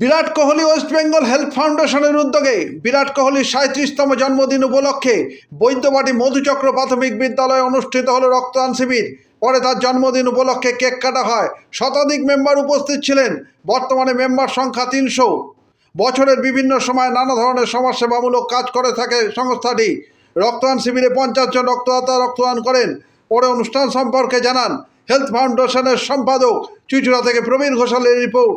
বিরাট Kohli West Bengal health ফাউন্ডেশনের উদ্যোগে বিরাট কোহলির সাঁত্রিশতম জন্মদিন উপলক্ষে বৈদ্যবাটি মধুচক্র প্রাথমিক বিদ্যালয়ে অনুষ্ঠিত হলো রক্তদান শিবির। পরে তার জন্মদিন উপলক্ষে কেক কাটা হয়। শতাধিক মেম্বার উপস্থিত ছিলেন। বর্তমানে মেম্বার সংখ্যা তিনশো। বছরের বিভিন্ন সময় নানা ধরনের সমাজসেবামূলক কাজ করে থাকে সংস্থাটি। রক্তদান শিবিরে পঞ্চাশ জন রক্তদাতা রক্তদান করেন। পরে অনুষ্ঠান সম্পর্কে জানান হেলথ ফাউন্ডেশনের সম্পাদক চুচুড়া থেকে প্রবীণ ঘোষালের রিপোর্ট।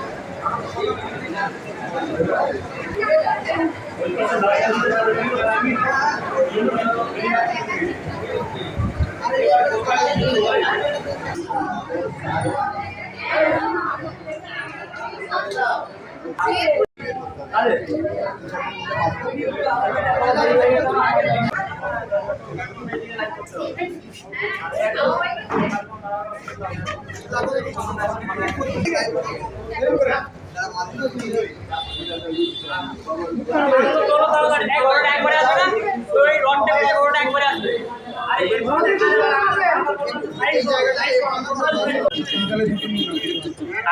আর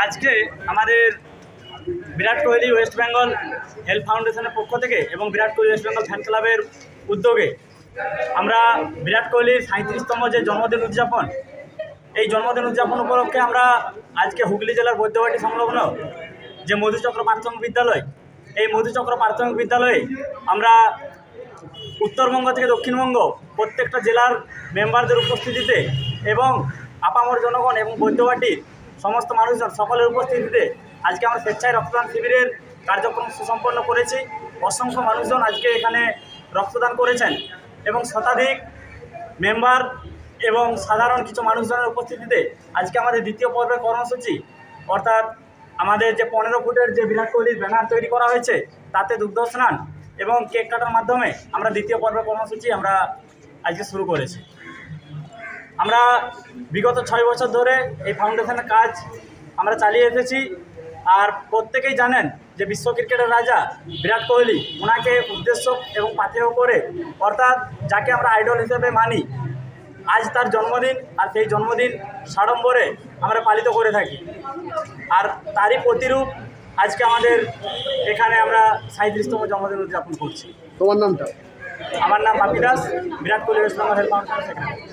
আজকে আমাদের বিরাট কোহলি ওয়েস্ট বেঙ্গল হেলথ ফাউন্ডেশনের পক্ষ থেকে এবং বিরাট কোহলি ওয়েস্ট বেঙ্গল ফ্যান ক্লাবের উদ্যোগে আমরা বিরাট কোহলির সাঁত্রিশতম যে জন্মদিন উদযাপন, এই জন্মদিন উদযাপন উপলক্ষে আমরা আজকে হুগলি জেলার বৈদ্যবাটি সংলগ্ন যে মধুচক্র প্রাথমিক বিদ্যালয়, এই মধুচক্র প্রাথমিক বিদ্যালয়ে আমরা উত্তরবঙ্গ থেকে দক্ষিণবঙ্গ প্রত্যেকটা জেলার মেম্বারদের উপস্থিতিতে এবং আপামর জনগণ এবং বৈদ্যবাটির সমস্ত মানুষজন সকলের উপস্থিতিতে আজকে আমরা স্বেচ্ছায় রক্তদান শিবিরের কার্যক্রম সুসম্পন্ন করেছি। অসংখ্য মানুষজন আজকে এখানে রক্তদান করেছেন। এবং শতাধিক মেম্বার এবং সাধারণ কিছু মানুষজনের উপস্থিতিতে আজকে আমাদের দ্বিতীয় পর্বের কর্মসূচি, অর্থাৎ আমাদের যে পনেরো ফুটের যে বিরাট কোহলির ব্যানার তৈরি করা হয়েছে, তাতে দুগ্ধ স্নান এবং কেক কাটার মাধ্যমে আমরা দ্বিতীয় পর্বের কর্মসূচি আমরা আজকে শুরু করেছি। আমরা বিগত ছয় বছর ধরে এই ফাউন্ডেশনের কাজ আমরা চালিয়ে এসেছি, আর প্রত্যেকেই জানেন যে বিশ্ব ক্রিকেটের রাজা বিরাট কোহলি ওনাকে উদ্দেশ্য এবং পাথেয় করে অর্থাৎ যাকে আমরা আইডল হিসেবে মানি আজ তার জন্মদিন আর সেই জন্মদিন সাড়ম্বরে আমরা পালিত করে থাকি। আর তারই প্রতিরূপ আজকে আমাদের এখানে আমরা সাঁত্রিশতম জন্মদিন উদযাপন করছি। তোমার নামটা? আমার নাম Bapi Das Virat Kohli West Bengal health foundation secretary